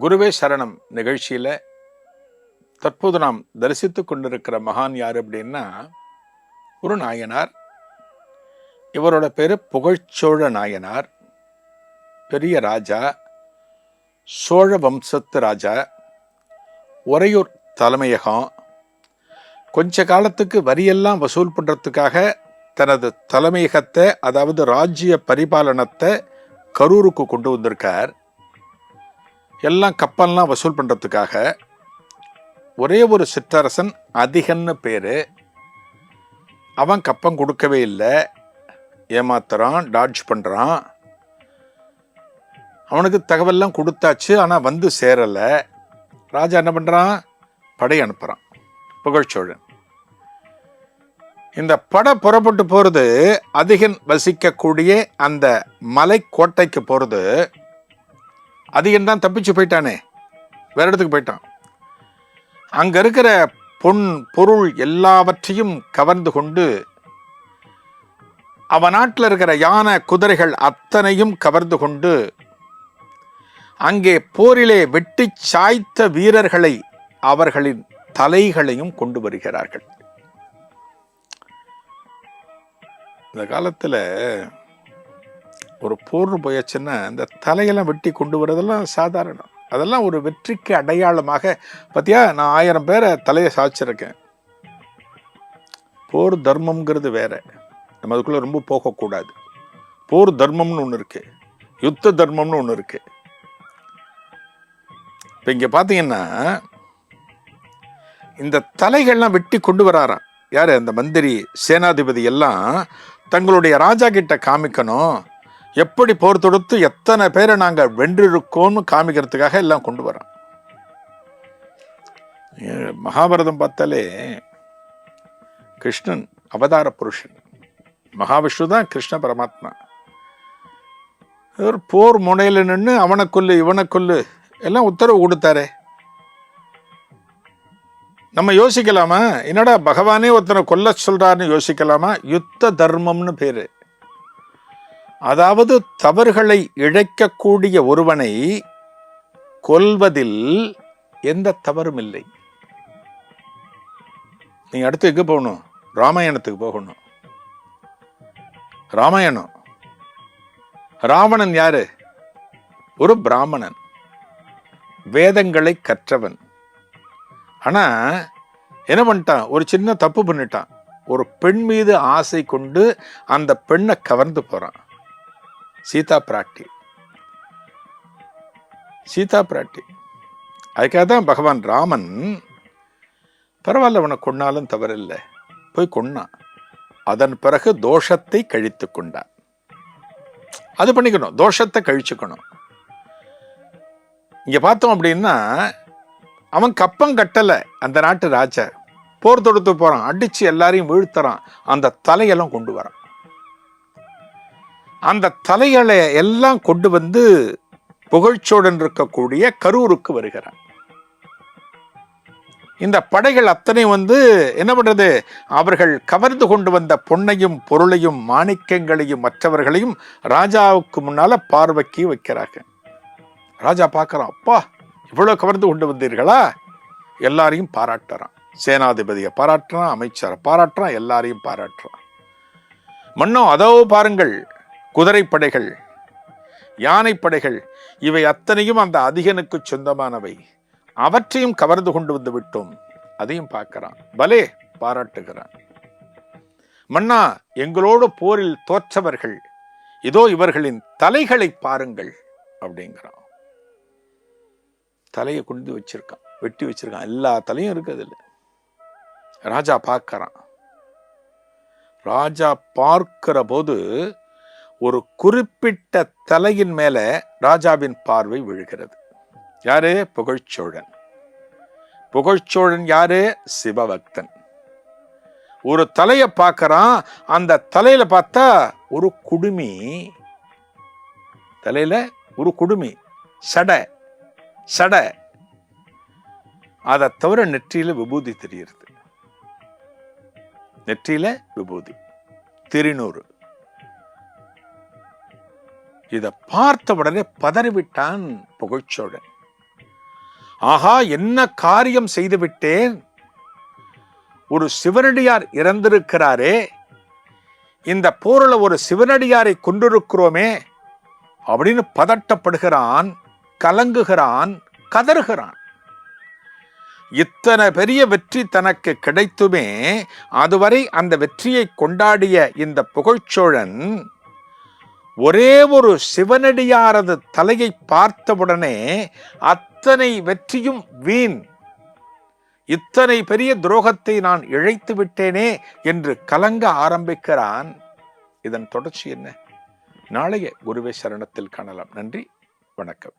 குருவே சரணம் நிகழ்ச்சியில். தற்போது நாம் தரிசித்து கொண்டிருக்கிற மகான் யார் அப்படின்னா ஒரு நாயனார். இவரோட பேர் புகழ்ச்சோழ நாயனார். பெரிய ராஜா சோழ வம்சத்து ராஜா உறையூர் தலைமையகம். கொஞ்ச காலத்துக்கு வரியெல்லாம் வசூல் பண்ணுறதுக்காக தனது தலைமையகத்தை அதாவது ராஜ்ய பரிபாலனத்தை கரூருக்கு கொண்டு வந்திருக்கார். எல்லாம் கப்பல்லாம் வசூல் பண்ணுறதுக்காக ஒரே ஒரு சிற்றரசன் அதிகன்னு பேர். அவன் கப்பம் கொடுக்கவே இல்லை. ஏமாத்துறான் டாட்ஜ் பண்ணுறான் அவனுக்கு தகவல்லாம் கொடுத்தாச்சு ஆனால் வந்து சேரலை. ராஜா என்ன பண்ணுறான் படை அனுப்புகிறான் புகழ்ச்சோழன் இந்த படை புறப்பட்டு போகிறது அதிகன் வசிக்கக்கூடிய அந்த மலை கோட்டைக்கு போகிறது அதிகன் தான் தப்பிச்சு போயிட்டானே. வேற இடத்துக்கு போயிட்டான். அங்க இருக்கிற பொன் பொருள் எல்லாவற்றையும் கவர்ந்து கொண்டு அவன் நாட்டில் இருக்கிற யானை குதிரைகள் அத்தனையும் கவர்ந்து கொண்டு அங்கே போரிலே வெட்டி சாய்த்த வீரர்களை அவர்களின் தலைகளையும் கொண்டு வருகிறார்கள். இந்த காலத்தில் ஒரு போர்னு போயாச்சுன்னா இந்த தலையெல்லாம் வெட்டி கொண்டு வரதெல்லாம் சாதாரணம். அதெல்லாம் ஒரு வெற்றிக்கு அடையாளமாக பார்த்தியா நான் ஆயிரம் பேரை தலையை சாய்ச்சிருக்கேன். போர் தர்மம்ங்கிறது வேற. நம்ம அதுக்குள்ளே ரொம்ப போகக்கூடாது. போர் தர்மம்னு ஒன்று இருக்கு. யுத்த தர்மம்னு ஒன்று இருக்கு. இப்போ இங்கே பார்த்தீங்கன்னா இந்த தலைகள்லாம் வெட்டி கொண்டு வராராம். யார்? அந்த மந்திரி சேனாதிபதி எல்லாம் தங்களுடைய ராஜா கிட்ட காமிக்கணும். எப்படி போர் தொடுத்து எத்தனை பேரை நாங்கள் வென்றிருக்கோம்னு காமிக்கிறதுக்காக எல்லாம் கொண்டு வரோம் மகாபாரதம் பார்த்தாலே கிருஷ்ணன் அவதார புருஷன். மகாவிஷ்ணு தான் கிருஷ்ண பரமாத்மா. போர் முனையில் நின்று அவனை கொல்லு இவனை கொல்லு எல்லாம் உத்தரவு கொடுத்தாரே. நம்ம யோசிக்கலாமா? என்னடா பகவானே ஒருத்தனை கொல்ல சொல்றாருன்னு யோசிக்கலாமா? யுத்த தர்மம்னு பேரு. அதாவது தவறுகளை இழைக்கக்கூடிய ஒருவனை கொல்வதில் எந்த தவறும் இல்லை. நீங்க அடுத்து எங்க போகணும். ராமாயணத்துக்கு போகணும். ராமாயணம். ராவணன் யாரு? ஒரு பிராமணன். வேதங்களை கற்றவன். ஆனா என்ன பண்ணிட்டான்? ஒரு சின்ன தப்பு பண்ணிட்டான். ஒரு பெண் மீது ஆசை கொண்டு அந்த பெண்ணை கவர்ந்து போறான். சீதா பிராட்டி. சீதா பிராட்டி. அதுக்காக தான் பகவான் ராமன் பரவாயில்ல அவனை கொன்னாலும் தவறில்லை. போய் கொன்னான் அதன் பிறகு தோஷத்தை கழித்து கொண்டான். அது பண்ணிக்கணும். தோஷத்தை கழிச்சுக்கணும். இங்க பார்த்தோம் அப்படின்னா அவன் கப்பம் கட்டலை. அந்த நாட்டு ராஜா. போர் தொடுத்து போறான். அடிச்சு எல்லாரையும் வீழ்த்துறான். அந்த தலையெல்லாம் கொண்டு வரான். அந்த தலைகளை எல்லாம் கொண்டு வந்து புகழ்ச்சோடன் இருக்கக்கூடிய கரூருக்கு வருகிறான் இந்த படைகள் அத்தனை வந்து என்ன பண்றது? அவர்கள் கவர்ந்து கொண்டு வந்த பொன்னையும் பொருளையும் மாணிக்கங்களையும் மற்றவர்களையும் ராஜாவுக்கு முன்னால பார்வைக்கு வைக்கிறாங்க ராஜா பார்க்கறான் அப்பா இவ்வளவு கவர்ந்து கொண்டு வந்தீர்களா? எல்லாரையும் பாராட்டுறான். சேனாதிபதியை பாராட்டுறான் அமைச்சரை பாராட்டுறான் எல்லாரையும் பாராட்டுறான். மன்னோ அதோ பாருங்கள் குதிரைப்படைகள் யானைப்படைகள் இவை அத்தனையும் அந்த அதிகனுக்கு சொந்தமானவை. அவற்றையும் கவர்ந்து கொண்டு வந்து விட்டோம். அதையும் பார்க்கறான். பலே பாராட்டுகிறான். மன்னா எங்களோடு போரில் தோற்றவர்கள். இதோ இவர்களின் தலைகளை பாருங்கள் அப்படிங்கிறான். தலையை குண்டு வச்சிருக்கான் வெட்டி வச்சிருக்கான். எல்லா தலையும் இருக்குது ராஜா பார்க்கறான். ராஜா பார்க்கிற போது ஒரு குறிப்பிட்ட தலையின் மேல ராஜாவின் பார்வை விழுகிறது. யாரு? புகழ்ச்சோழன். புகழ்ச்சோழன் யாரு? சிவபக்தன். ஒரு தலையை பார்க்கறான் அந்த தலையில பார்த்தா ஒரு குடுமி. தலையில ஒரு குடுமி. சடை சடை. அதை தவிர நெற்றியில விபூதி தெரியுது நெற்றியில விபூதி. திருநூறு. இதை பார்த்த உடனே பதறிவிட்டான் புகழ்ச்சோழன். ஆஹா என்ன காரியம் செய்துவிட்டேன்? ஒரு சிவனடியார் இறந்திருக்கிறாரே. இந்த போரில் ஒரு சிவனடியாரை கொண்டிருக்கிறோமே அப்படின்னு பதட்டப்படுகிறான் கலங்குகிறான் கதறுகிறான். இத்தனை பெரிய வெற்றி தனக்கு கிடைத்துமே. அதுவரை அந்த வெற்றியை கொண்டாடிய இந்த புகழ்ச்சோழன் ஒரே ஒரு சிவனடியாரது தலையை பார்த்தவுடனே அத்தனை வெற்றியும் வீண். இத்தனை பெரிய துரோகத்தை நான் இழைத்து விட்டேனே என்று கலங்க ஆரம்பிக்கிறான். இதன் தொடர்ச்சி என்ன? நாளைய குருவே சரணத்தில் காணலாம். நன்றி. வணக்கம்.